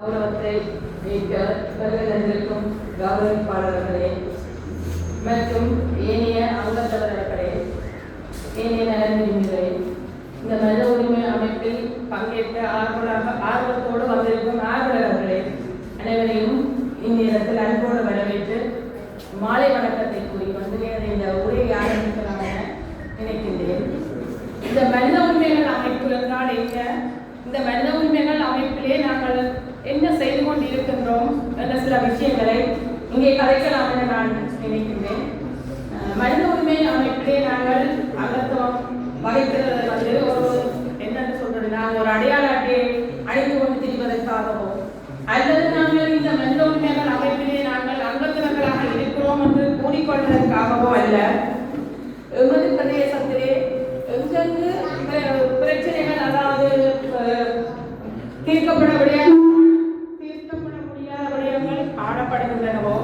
கௌரவத்தை மீட்க வருகை கௌரவிப்பாளர்களே மற்றும் ஏனைய அங்கத்தவர்களே ஏனைய நலன்களே இந்த மனித உரிமை அமைப்பில் பங்கேற்க ஆர்வலாக ஆர்வத்தோடு வந்திருக்கும் ஆர்வலர்களே அனைவரையும் இந்நேரத்தில் அன்போடு வரவேற்று மாலை வணக்கத்தை கூறிக்கொண்டு எனது இந்த உரையை ஆரம்பிக்கலாம் என நினைக்கின்றேன். இந்த மனித உரிமைகள் அமைப்பு என்றால் என்ன? இந்த மனித உரிமைகள் அமைப்பிலே நாங்கள் என்ன செய்து கொண்டு இருக்கின்றோம் என்ற சில விஷயங்களை இங்கே கதைக்கலாம் என நான் நினைக்கின்றேன். மனித உரிமை அமைப்பிலே நாங்கள் அகத்துவம் வகிக்கிறது வந்து ஒரு என்னன்னு சொல்றது? நாங்கள் ஒரு அடையாள அட்டையை அழிந்து கொண்டு திரிவதற்காகவோ அல்லது நாங்கள் இந்த மனித உரிமைகள் அமைப்பிலே நாங்கள் அங்கத்தினர்களாக இருக்கிறோம் என்று கூறிக்கொள்வதற்காகவோ அல்ல எமது பிரதேசத்திலே எங்கெங்கு பிர- பிரச்சனைகள் அதாவது அஹ், தீர்க்கப்பட விடயம் தீர்க்கப்பட முடியாத விடயங்கள் காணப்படுகின்றனவோ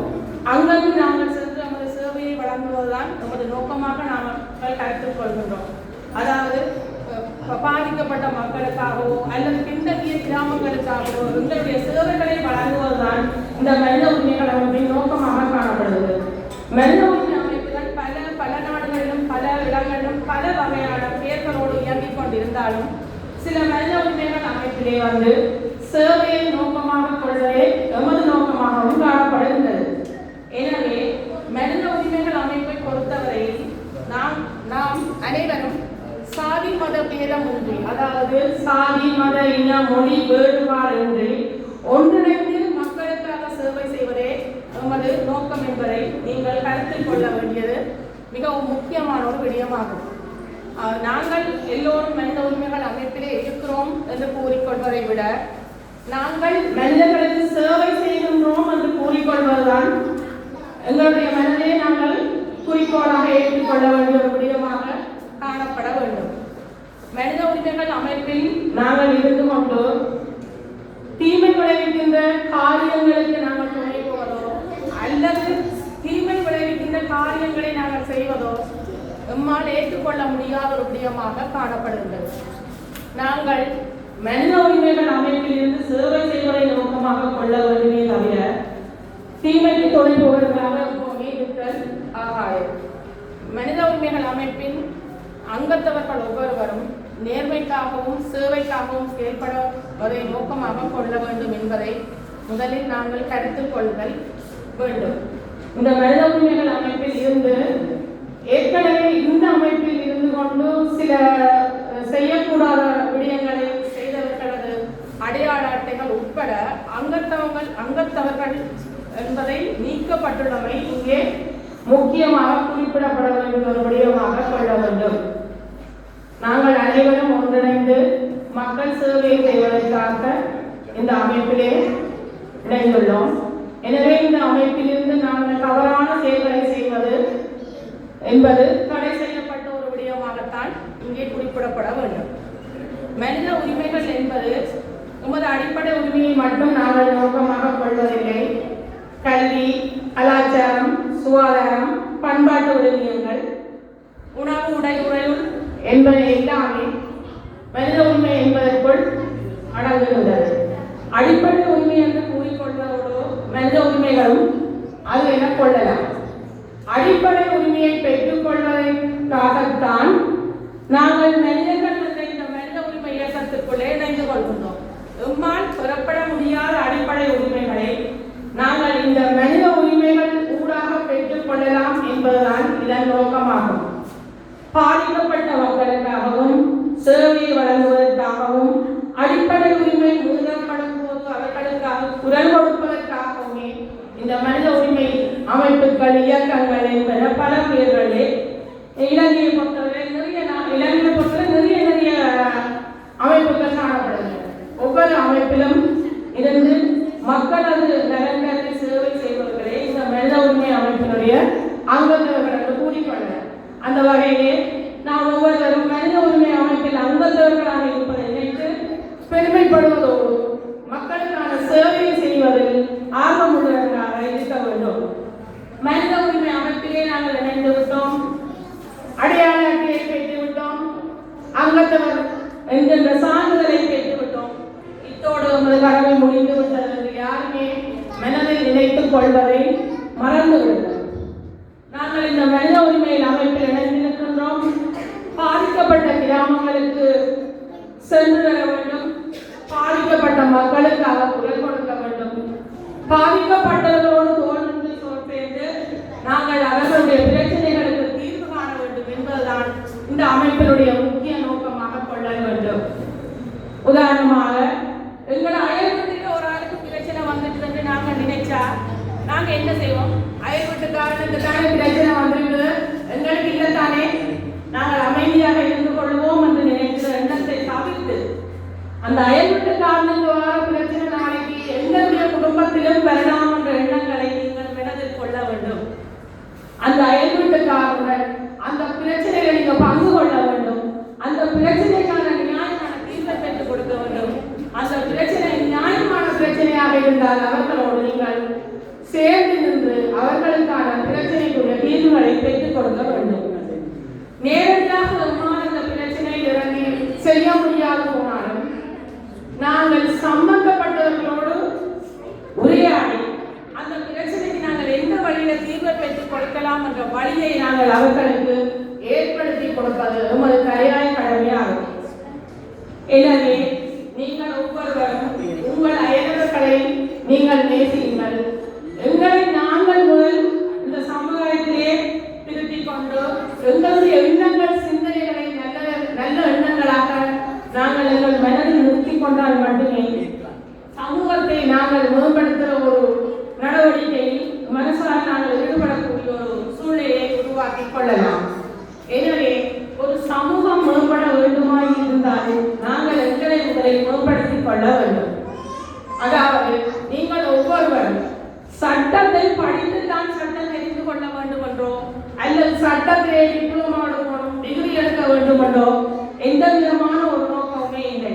அங்கங்கு நாங்கள் சென்று நமது சேவையை வழங்குவதுதான் நமது நோக்கமாக நாங்கள் கருத்தில் கொள்கின்றோம் அதாவது அஹ், பாதிக்கப்பட்ட மக்களுக்காகவோ அல்லது பின்தங்கிய கிராமங்களுக்காகவோ எங்களுடைய சேவைகளை வழங்குவதுதான் இந்த மனித உரிமைகள் அமைப்பின் நோக்கமாக காணப்படுகிறது மனித அமைப்புகள் பல பல நாடுகளிலும் பல இடங்களிலும் பல வகையான பெயர்களோடு இயங்கிக் கொண்டிருந்தாலும் சில மனித உரிமைகள் அமைப்பிலே வந்து சேவையை நோக்கமாக கொள்வதே எமது நோக்கமாகவும் காணப்படுகின்றது. எனவே மனித உரிமைகள் அமைப்பை பொறுத்தவரையில் நாம் நாம் அனைவரும் சாதி மத பேதமின்றி அதாவது சாதி மத இன மொழி வேறுபாடின்றி ஒன்றிணைந்து மக்களுக்காக சேவை செய்வதே எமது நோக்கம் என்பதை நீங்கள் கருத்தில் கொள்ள வேண்டியது மிகவும் முக்கியமான ஒரு விடயமாகும் நாங்கள் எல்லோரும் மனித உரிமைகள் அமைப்பிலே இருக்கிறோம் என்று கூறிக்கொள்வதை விட நாங்கள் மனிதர்களுக்கு சேவை செய்கின்றோம் என்று கூறிக்கொள்வதுதான் எங்களுடைய மனதை நாங்கள் குறிக்கோளாக ஏற்றுக்கொள்ள வேண்டிய ஒரு விடயமாக காணப்பட வேண்டும். மனித உரிமைகள் அமைப்பில் நாங்கள் இருந்து கொண்டு தீமை விளைவிக்கின்ற காரியங்களுக்கு நாங்கள் துணை போவதோ அல்லது காரியங்களை நாங்கள் செய்வதோ எம்மால் ஏற்றுக்கொள்ள முடியாத ஒரு விடயமாக காணப்படுகின்றது. நாங்கள் மனித உரிமைகள் அமைப்பில் இருந்து சேவை செய்வதை நோக்கமாக கொள்ள வேண்டுமே தவிர தீமைக்கு துணை போவதற்காக எப்பவுமே இருத்தல் ஆகாது. மனித உரிமைகள் அமைப்பின் அங்கத்தவர்கள் ஒவ்வொருவரும் நேர்மைக்காகவும் சேவைக்காகவும் செயல்படுவதை நோக்கமாக கொள்ள வேண்டும் என்பதை முதலில் நாங்கள் கருத்தில் கொள்ளுதல் வேண்டும். இந்த மனித உரிமைகள் அமைப்பில் இருந்து ஏற்கனவே இந்த அமைப்பில் இருந்து கொண்டு சில செய்யக்கூடாத விடயங்களை செய்தவர்களது அடையாள அட்டைகள் உட்பட அங்கத்தவங்கள் அங்கத்தவர்கள் என்பதை நீக்கப்பட்டுள்ளமை இங்கே முக்கியமாக குறிப்பிடப்பட வேண்டிய ஒரு விடயமாக கொள்ள வேண்டும். நாங்கள் அனைவரும் ஒன்றிணைந்து மக்கள் சேவை செய்வதற்காக இந்த அமைப்பிலே இணைந்துள்ளோம். எனவே இந்த அமைப்பிலிருந்து நாங்கள் தவறான செயல்களை செய்வது என்பது தடை செய்யப்பட்ட ஒரு விடயமாகத்தான் இங்கே குறிப்பிடப்பட வேண்டும். மனித உரிமைகள் என்பது உமது அடிப்படை உரிமையை மட்டும் நாங்கள் நோக்க அனைவரும் உரிமைகளும் அது என கொள்ளலாம்? அடிப்படை உரிமையை பெற்றுக் கொள்வதற்காகத்தான் நாங்கள் மனிதர்கள் என்ற இந்த மனித உரிமை இயக்கத்திற்குள்ளே இணைந்து கொள்கின்றோம். எம்மால் பெறப்பட முடியாத அடிப்படை உரிமைகளை நாங்கள் இந்த மனித உரிமைகள் ஊடாக பெற்றுக் கொள்ளலாம் என்பதுதான் இதன் நோக்கமாகும். பாதிக்கப்பட்ட மக்களுக்காகவும் சேவையை வழங்குவதற்காகவும் அடிப்படை உரிமை மீறப்படும் போது அவர்களுக்காக குரல் கொடுப்பதற்காகவுமே இந்த மனித உரிமை அமைப்புகள் இயக்கங்கள் என்பன பல பேர்களே. இலங்கையை பொறுத்தவரை நிறைய நா- இலங்கையை பொறுத்தவரை நிறைய நிறைய அமைப்புகள் காணப்படுகின்றன ஒவ்வொரு அமைப்பிலும் இருந்து மக்களது நலன்களை சேவை செய்பவர்களே இந்த மனித உரிமை அமைப்பினுடைய அங்கத்தவர்கள் என்று கூறிக்கொள்ளலாம் அந்த வகையிலே நாம் ஒவ்வொருவரும் மனித உரிமை அமைப்பில் அங்கத்தவர்களாக இருப்பதை நினைத்து பெருமைப்படுவதோடு மக்களுக்கான சேவை செய்வதில் ஆர்வமுள்ளவர்களாக இருக்க வேண்டும் மனித உரிமை நாங்கள் இணைந்து விட்டோம். அடையாள அட்டையை பெற்று விட்டோம். அங்கத்தவர் என்கின்ற சான்றிதழை பெற்று விட்டோம். இத்தோடு உங்கள் கடமை முடிந்து விட்டது ஏற்படுத்திக் கொள்வதை மறந்துவிடுங்கள் நாங்கள் இந்த மனித உரிமையில் அமைப்பில் இணைந்திருக்கின்றோம் பாதிக்கப்பட்ட கிராமங்களுக்கு சென்று வர வேண்டும். பாதிக்கப்பட்ட மக்களுக்காக குரல் கொடுக்க வேண்டும். பாதிக்கப்பட்டவர்கள் தோல்வி சேர்ந்து நாங்கள் அவர்களுடைய பிரச்சனைகளுக்கு தீர்வு காண வேண்டும் என்பதுதான் இந்த முக்கிய நோக்கமாக கொள்ள வேண்டும். உதாரணமாக எங்களை அயல்வீட்டுக்கு ஒரு ஆளுக்கு பிரச்சனை வந்துட்டு என்று நாங்க நினைச்சா நாங்க என்ன செய்வோம்? அயல்வீட்டுக்காரனுக்கு தானே பிரச்சனை வந்திருக்கு எங்களுக்கு இல்லைத்தானே? நாங்கள் அமைதியாக இருந்து கொள்வோம் என்று நினைக்கிற எண்ணத்தை தவிர்த்து அந்த அயல் வீட்டுக்காரனுக்கு வர பிரச்சனை நாளைக்கு எங்களுடைய குடும்பத்திலும் வரலாம் என்ற எண்ணங்களை நீங்கள் மனதில் கொள்ள வேண்டும். அந்த அயல் வீட்டுக்காரனுடன் அந்த பிரச்சனைகளை நீங்க பங்கு கொள்ள வேண்டும் அந்த பிரச்சனைக்கான நியாயமான தீர்வை பெற்றுக் கொடுக்க வேண்டும். அந்த பிரச்சனை நியாயமான பிரச்சனையாக இருந்தால் அவர்களோடு நீங்கள் சேர்ந்து நின்று அவர்களுக்கான பிரச்சனைக்குரிய தீர்வுகளை பெற்றுக் கொடுக்க வேண்டும். நேரடியாக நம்மால் அந்த பிரச்சனையில் இறங்கி செய்ய முடியாது போனாலும் நாங்கள் சம்பந்தப்பட்ட உரையாடி அந்த பிரச்சனைக்கு நாங்கள் எந்த வழியில தீர்வை பெற்றுக் கொடுக்கலாம் என்ற வழியை நாங்கள் அவர்களுக்கு ஏற்படுத்தி கொடுப்பது எமது தலையாய கடமையாகும் எனவே நீங்கள் ஒவ்வொருவரும் உங்கள் அயலவர்களை நீங்கள் நேசியுங்கள் எங்களை நாங்கள் முதல் இந்த சமுதாயத்திலே திருத்திக் கொண்டு எங்களுடைய எண்ணங்கள் சிந்தனைகளை நல்ல நல்ல எண்ணங்களாக நாங்கள் எங்கள் மனதில் நிறுத்திக் கொண்டால் மட்டுமே சமூகத்தை நாங்கள் மேம்படுத்துகிற ஒரு நடவடிக்கையில் மனசால் நாங்கள் ஈடுபடக்கூடிய ஒரு சூழ்நிலையை உருவாக்கி கொள்ளலாம். எனவே ஒரு சமூகம் மேம்பட வேண்டுமாய் இருந்தால் நாங்கள் எங்களை உங்களை மேம்படுத்திக் கொள்ள வேண்டும். அதாவது நீங்கள் ஒவ்வொருவரும் சட்டத்தை படித்து தான் சட்டம் தெரிந்து கொள்ள வேண்டும் என்றோ அல்லது சட்டத்திலே டிப்ளமா எடுக்கணும் டிகிரி எடுக்க வேண்டும் என்றோ எந்த விதமான ஒரு நோக்கமுமே இல்லை.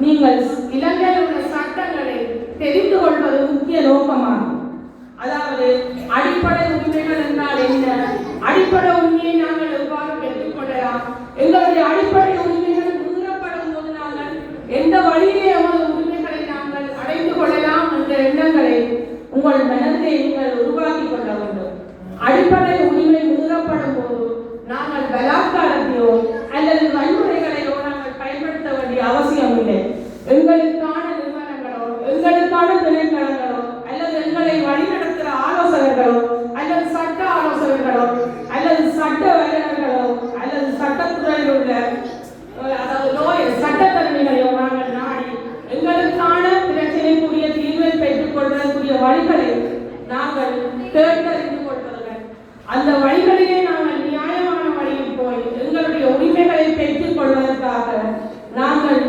நீங்கள் இலங்கையில் உள்ள சட்டங்களை தெரிந்து கொள்வது முக்கிய நோக்கமாகும். அதாவது அடிப்படை உரிமைகள் என்றால் என்ன? அடிப்படை உரிமையை நாங்கள் எவ்வாறு பெற்றுக்கொள்ளலாம்? எங்களுடைய அடிப்படை உரிமைகள் மீறப்படும் போது நாங்கள் எந்த வழியிலே எமது உரிமைகளை நாங்கள் அடைந்து கொள்ளலாம் என்ற எண்ணங்களை உங்கள் மனத்தை நீங்கள் உருவாக்கி கொள்ள வேண்டும் அடிப்படை உரிமை மீறப்படும் போது நாங்கள் பலாத்காரத்தையோ அல்லது வன்முறைகளையோ நாங்கள் பயன்படுத்த வேண்டிய அவசியம் இல்லை எங்களுக்கான நிறுவனங்களோ எங்களுக்கான திணைக்களங்களோ அல்லது எங்களை வழிநடத்துகிற ஆலோசகர்களோ அல்லது சட்ட ஆலோசகர்களோ அல்லது சட்ட வல்லுநர்களோ அல்லது சட்டத்துறையில் உள்ள அஹ், அதாவது லோயர் சட்டத்தரணிகளையோ நாங்கள் நாடி எங்களுக்கான பிரச்சனைக்குரிய தீர்வை பெற்றுக் கொள்வதற்குரிய வழிகளை நாங்கள் தேர்ந்தறிந்து கொள்வதுடன் அந்த வழிகளிலே நாங்கள் நியாயமான வழியில் போய் எங்களுடைய உரிமைகளை பெற்றுக் கொள்வதற்காக நாங்கள்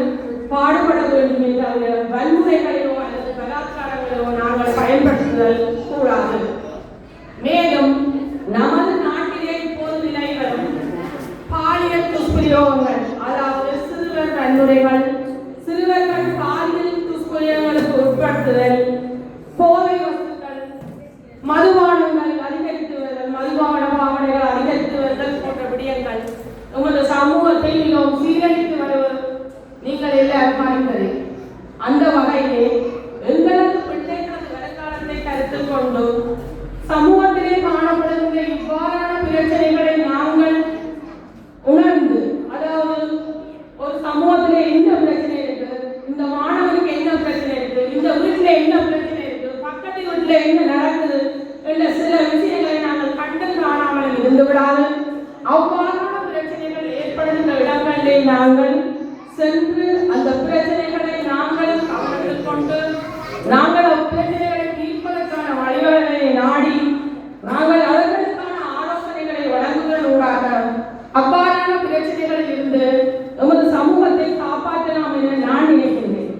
பாடுபட வேண்டுமே தவிர வன்முறைகளையோ அல்லது பலாத்காரங்களையோ நாங்கள் பயன்படுத்துதல் கூடாது மேலும் நமது நாட்டிலே இப்போது நிலைவரும் பாலியல் துஷ்பிரயோகங்கள் அதாவது சிறுவர் சிறுவர்கள் பாலியல் துஷ்பிரயோகங்களுக்கு உட்படுத்துதல் போதை வஸ்துக்கள் மதுபானங்கள் அதிகரித்து வருதல் மதுபான பாவனைகள் அதிகரித்து வருதல் போன்ற விடயங்கள் உங்களது சமூகத்தை மிகவும் சீரழித்து வருவது நீங்கள் எல்லாரும் அறிந்தது அந்த வகையிலே எங்களது பிள்ளைகளது வருங்காலத்தை கருத்தில் கொண்டு சமூகத்திலே காணப்படுகின்ற இவ்வாறான பிரச்சனைகள் நாங்கள் உணர்ந்து அதாவது ஒரு சமூகத்திலே என்ன பிரச்சனை இருக்கு இந்த மாணவனுக்கு என்ன பிரச்சனை இருக்கு இந்த வீட்டுல என்ன பிரச்சனை இருக்கு பக்கத்து வீட்டுல என்ன நடக்குது என்ற சில விஷயங்களை நாங்கள் கண்டு காணாமல் இருந்து விடாது அவ்வாறான பிரச்சனைகள் ஏற்படுகின்ற இடங்களிலே நாங்கள் சென்று அந்த பிரச்சனைகளை நாங்கள் கவனத்தில் கொண்டு நாங்கள் அப்பிரச்சனைகளை தீர்ப்பதற்கான வழிவகைகளை நாடி நாங்கள் அவர்களுக்கான ஆலோசனைகளை வழங்குவதன் ஊடாக அவ்வாறான பிரச்சனைகளில் இருந்து எமது சமூகத்தை காப்பாற்றலாம் என நான் நினைக்கின்றேன்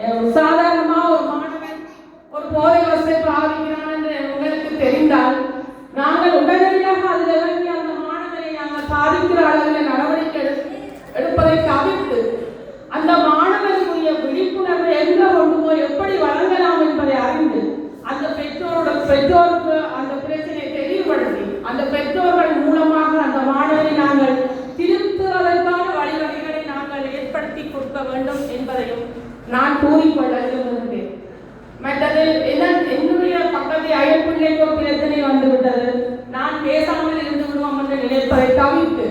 அஹ் சாதாரணமா ஒரு மாணவன் ஒரு போதை வசதி பாவிக்கிறான் என்று உங்களுக்கு தெரிந்தால் நாங்கள் உடனடியாக அதில் இறங்கி அந்த மாணவனை நாங்கள் பாதிக்கிற அளவில் நடவடிக்கை எடு- எடுப்பதை தவிர்த்து அந்த மாணவனுக்குரிய விழிப்புணர்வை எங்க கொண்டு போய் எப்படி வழங்கலாம் என்பதை அறிந்து அந்த பெற்றோரோட பெற்றோருக்கு அந்த பிரச்சனையை தெளிவுபடுத்தி அந்த பெற்றோர்கள் மூலமாக அந்த மாணவனை நாங்கள் திருத்துவதற்கான வழிவகைகளை நாங்கள் ஏற்படுத்தி கொடுக்க வேண்டும் என்பதையும் நான் கூறிக்கொள்ள விரும்புகிறேன் மற்றது என்ன என்னுடைய பக்கத்தை பிள்ளைக்கு ஒரு பிரச்சனை வந்து விட்டது நான் பேசாமல் இருந்து விடுவோம் என்று நினைப்பதை தவிர்த்து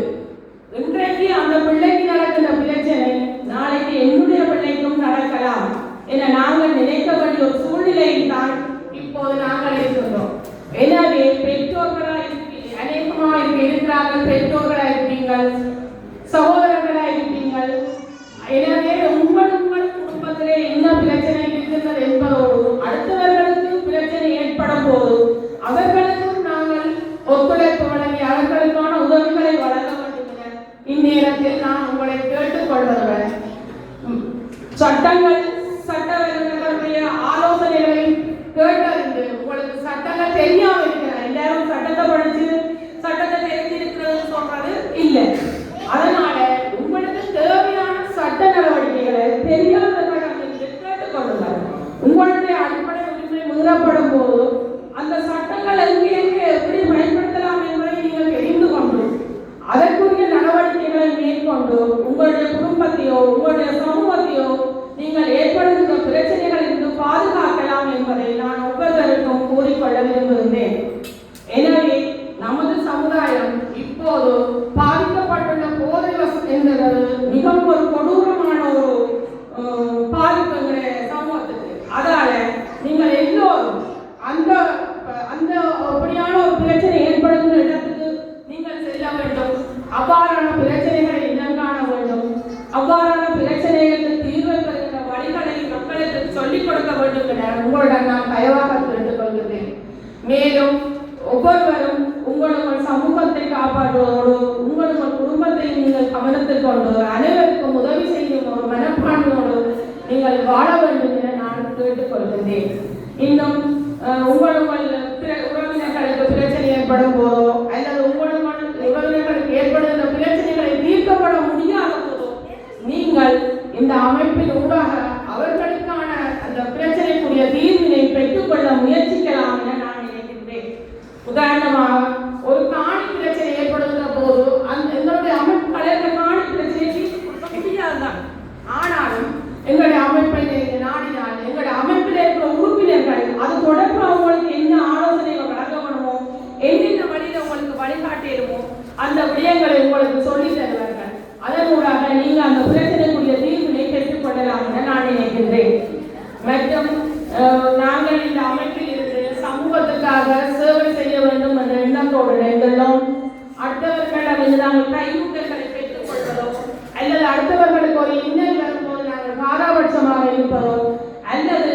இன்றைக்கு அந்த பிள்ளைக்கு நடக்கின்ற பிரச்சனை நாளைக்கு என்னுடைய பிள்ளைக்கும் நடக்கலாம் என நாங்கள் நினைக்க வேண்டிய ஒரு சூழ்நிலையில் தான் இப்போது நாங்கள் இருக்கின்றோம் எனவே பெற்றோர்களாக இருப்பீ- அநேகமாக இங்க இருக்கிறார்கள் பெற்றோர்களாக இருப்பீங்கள் சகோதரர்களாக இருப்பீங்கள் எனவே உங்கள் உங்கள் குடும்பத்திலே என்ன பிரச்சனை இருக்கின்றது என்பதோடு அடுத்தவர்களுக்கு பிரச்சனை ஏற்படும் போது அவர்களுக்கும் நாங்கள் ஒத்துழைப்பு வழங்கி அவர்களுக்கான உதவிகளை வழங்க வேண்டும் என இந்நேரத்தில் நான் உங்களை கேட்டுக்கொள்வதுடன் ம், சட்டங்கள் சட்டவர்களுடைய ஆலோசனைகளை கேட்டறிந்து உங்களுக்கு சட்டங்கள் தெரியாம இருக்கிற எல்லாரும் சட்டத்தை படிச்சு சட்டத்தை தெரிஞ்சிருக்கிறது சொல்றது இல்லை அதனால உங்களுக்கு தேவையான சட்ட நடவடிக்கைகளை தெரியாதவர்களிடமிருந்து கேட்டுக்கொள்ளுங்கள் உங்களுடைய அடிப்படை சொல்லப்படும் போது அந்த சட்டங்கள் எங்கே எப்படி பயன்படுத்தலாம் என்பதை நீங்கள் தெரிந்து கொண்டு அதற்குரிய நடவடிக்கைகளை மேற்கொண்டு உங்களுடைய குடும்பத்தையோ உங்களுடைய சமூகத்தையோ நீங்கள் ஏற்படுகின்ற பிரச்சனைகளிலிருந்து பாதுகாக்கலாம் என்பதை நான் ஒவ்வொருவருக்கும் கூறிக்கொள்ள விரும்புகின்றேன். எனவே நமது சமுதாயம் இப்போது பாதிக்கப்பட்டுள்ள போதை வச- என்கிறது மிகவும் ஒரு கொடூர ஒரு அஹ், பாதிப்பு எங்களுடைய சமூகத்துக்கு அதால நீங்கள் எல்லோரும் அந்த அந்த அப்படியான ஒரு பிரச்சனை ஏற்படுகின்ற இடத்துக்கு நீங்கள் செல்ல வேண்டும் அவ்வாறான பிரச்சனைகளை இனங்காண வேண்டும் அவ்வாறான பிரச்சனைகளுக்கு தீர்வு பெறுகின்ற வழிகளை மக்களுக்கு சொல்லிக் கொடுக்க வேண்டும் என உங்களிடம் நான் தயவாக கேட்டுக்கொள்கிறேன் மேலும் ஒவ்வொருவரும் உங்கள் உங்கள் சமூகத்தை காப்பாற்றுவதோடு உங்கள் உங்கள் குடும்பத்தை நீங்கள் கவனத்தில் கொண்டு அனைவருக்கும் உதவி செய்யும் ஒரு மனப்பான்மையோடு நீங்கள் வாழ வேண்டும் என நான் கேட்டுக்கொள்கின்றேன். இன்னும் உங்கள் உங்கள் உறவினர்களுக்கு பிரச்சனை ஏற்படும் போதோ அல்லது உங்கள் உங்கள் உறவினர்களுக்கு ஏற்படுகின்ற பிரச்சனைகளை தீர்க்கப்பட முடியாத போதோ நீங்கள் இந்த அமைப்பின் ஊடாக அவர்களுக்கான அந்த பிரச்சனைக்குரிய தீர்வினை பெற்றுக்கொள்ள முயற்சிக்கலாம் என நான் நினைக்கின்றேன் உதாரணமாக ஒரு காணி பிரச்சனை ஏற்படுகிற போது அந்த எங்களுடைய அமைப்புகளை அந்த காணி பிரச்சனையை தீர்த்து கொடுக்க முடியாதுதான் ஆனாலும் எங்களுடைய அமைப்பை நீங்க நாடினால் எங்களுடைய அமைப்பில் இருக்கிற உறுப்பினர்கள் அது தொடர்பு அவங்களுக்கு என்ன ஆலோசனைகள் வழங்க வேணுமோ என்னென்ன வழியில உங்களுக்கு வழிகாட்டிடுமோ அந்த விடயங்களை உங்களுக்கு சொல்லித் தருவார்கள் அதன் மூலமாக நீங்க அந்த பிரச்சனைக்குரிய தீர்வினை பெற்றுக் கொள்ளலாம் என நான் நினைக்கின்றேன் மற்றும் நாங்கள் இந்த அமைப்பில் இருந்து சமூகத்துக்காக சேவை செய்ய வேண்டும் என்ற எண்ணத்தோடு எங்களும் அடுத்தவர்களிடம் நாங்கள் கையூட்டல்களை பெற்றுக் கொள்வதோ அல்லது அடுத்தவர்களுக்கு ஒரு இன்னல் வரும்போது நாங்கள் பாராபட்சமாக இருப்பதோ அல்லது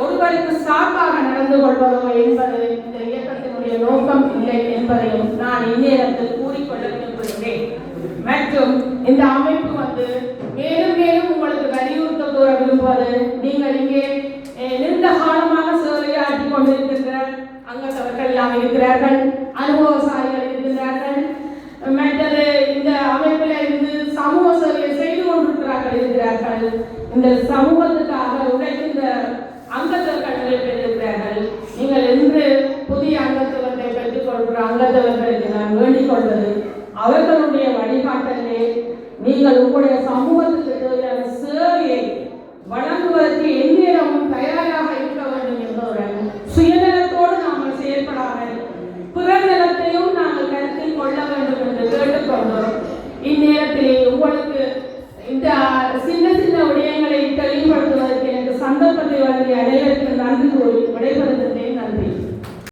ஒருவருக்கு சார்பாக நடந்து கொள்வதோ என்பது இந்த இயக்கத்தினுடைய நோக்கம் இல்லை என்பதையும் நான் இந்நேரத்தில் கூறிக்கொள்ள விரும்புகிறேன். மற்றும் இந்த அமைப்பு வந்து கூற விரும்புவது நீங்கள் இங்கே நீண்ட காலமாக சேவையாற்றி கொண்டிருக்கின்ற அங்கத்தவர்கள் எல்லாம் இருக்கிறார்கள். அனுபவசாலிகள் இருக்கிறார்கள் மற்றது இந்த அமைப்பில் இருந்து சமூக சேவையை செய்து கொண்டிருக்கிறார்கள் இருக்கிறார்கள். இந்த சமூகத்துக்காக உழைக்கின்ற அங்கத்தவர்கள் பெற்றிருக்கிறார்கள். நீங்கள் என்று புதிய அங்கத்தவர்களை பெற்றுக் கொள்கிற அங்கத்தவர்களுக்கு நான் வேண்டிக் கொள்வது அவர்களுடைய வழிகாட்டலே. நீங்கள் உங்களுடைய சமூகத்துக்கு தயாராக